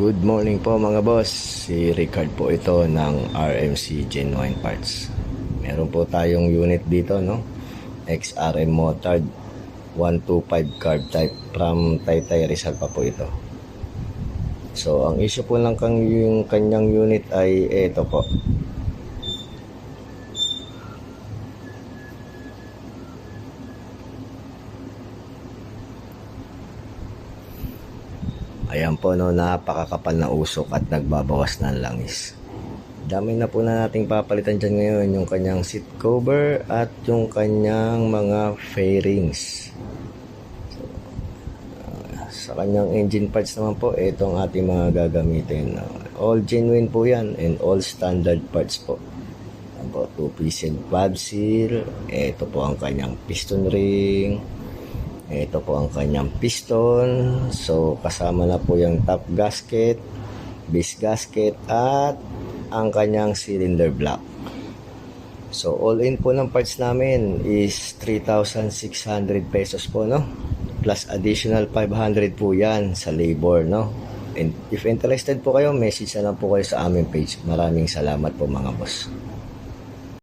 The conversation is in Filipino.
Good morning po mga boss. Si Ricard po ito ng RMC Genuine Parts. Meron po tayong unit dito, no? XRM Motard 125 carb type from Taytay Rizal pa po ito. So, ang issue po lang kang yung kanyang unit ay ito po. Ayan po no, napakakapal na usok at nagbabawas ng langis. Dami na po na nating papalitan dyan ngayon yung kanyang seat cover at yung kanyang mga fairings. So, ah, sa kanyang engine parts naman po, itong ating mga gagamitin. all genuine po yan and all standard parts po. Ayan po, two-piece valve seal. Ito po ang kanyang piston ring. Ito po ang kanyang piston. So, kasama na po yung top gasket, base gasket, at ang kanyang cylinder block. So, all in po ng parts namin is 3,600 pesos po, no? Plus additional 500 po yan sa labor, no? And if interested po kayo, message na lang po kayo sa aming page. Maraming salamat po mga boss.